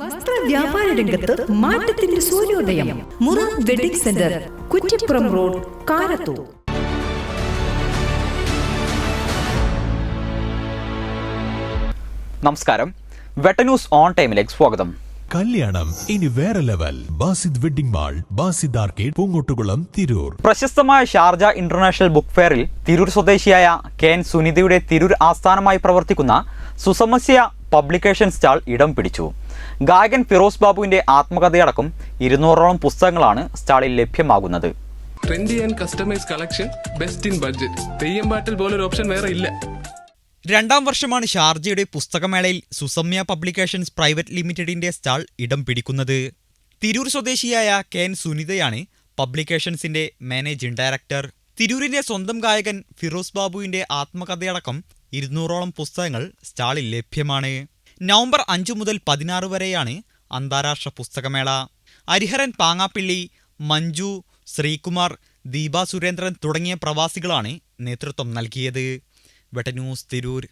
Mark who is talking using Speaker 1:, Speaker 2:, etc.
Speaker 1: വസ്ത്ര വ്യാപാര രംഗത്ത് മാറ്റത്തിന്റെ സൂര്യോദയം. മുറ wedding centre Kuttippuram road Karathur.
Speaker 2: നമസ്കാരം. വെട്ടന്യൂസ് ഓൺ ടൈമിലേക്ക് സ്വാഗതം.
Speaker 3: കല്യാണം ഇനി വേറെ level. Basid wedding mall Basid arcade Poongottukulam Tirur.
Speaker 2: പ്രശസ്തമായ ഷാർജ ഇന്റർനാഷണൽ ബുക്ക് ഫെയറിൽ തിരൂർ സ്വദേശിയായ കെ എൻ സുനിതയുടെ തിരൂർ ആസ്ഥാനമായി പ്രവർത്തിക്കുന്ന സുസമസ്യ പബ്ലിക്കേഷൻ സ്റ്റാൾ ഇടം പിടിച്ചു. ഗായകൻ ഫിറോസ് ബാബുവിന്റെ ആത്മകഥയടക്കം ഇരുന്നൂറോളം പുസ്തകങ്ങളാണ് സ്റ്റാളിൽ ലഭ്യമാകുന്നത്.
Speaker 4: Trendy and customise collection best in budget Theyyam പാട്ടിൽ പോലൊരു ഓപ്ഷൻ വേറെ ഇല്ല.
Speaker 2: രണ്ടാം വർഷമാണ് ഷാർജയുടെ പുസ്തകമേളയിൽ സുസമ്യ പബ്ലിക്കേഷൻസ് പ്രൈവറ്റ് ലിമിറ്റഡിന്റെ സ്റ്റാൾ ഇടം പിടിക്കുന്നത്. തിരൂർ സ്വദേശിയായ കെ എൻ സുനിതയാണ് പബ്ലിക്കേഷൻസിന്റെ മാനേജിംഗ് ഡയറക്ടർ. തിരൂരിന്റെ സ്വന്തം ഗായകൻ ഫിറോസ് ബാബുവിന്റെ ആത്മകഥയടക്കം ഇരുന്നൂറോളം പുസ്തകങ്ങൾ സ്റ്റാളിൽ ലഭ്യമാണ്. നവംബർ അഞ്ചു മുതൽ പതിനാറ് വരെയാണ് അന്താരാഷ്ട്ര പുസ്തകമേള. അരിഹരൻ പാങ്ങാപ്പിള്ളി മഞ്ജു ശ്രീകുമാർ ദീപ സുരേന്ദ്രൻ തുടങ്ങിയ പ്രവാസികളാണ് നേതൃത്വം നൽകിയത്. വെട്ടന്യൂസ് തിരൂർ.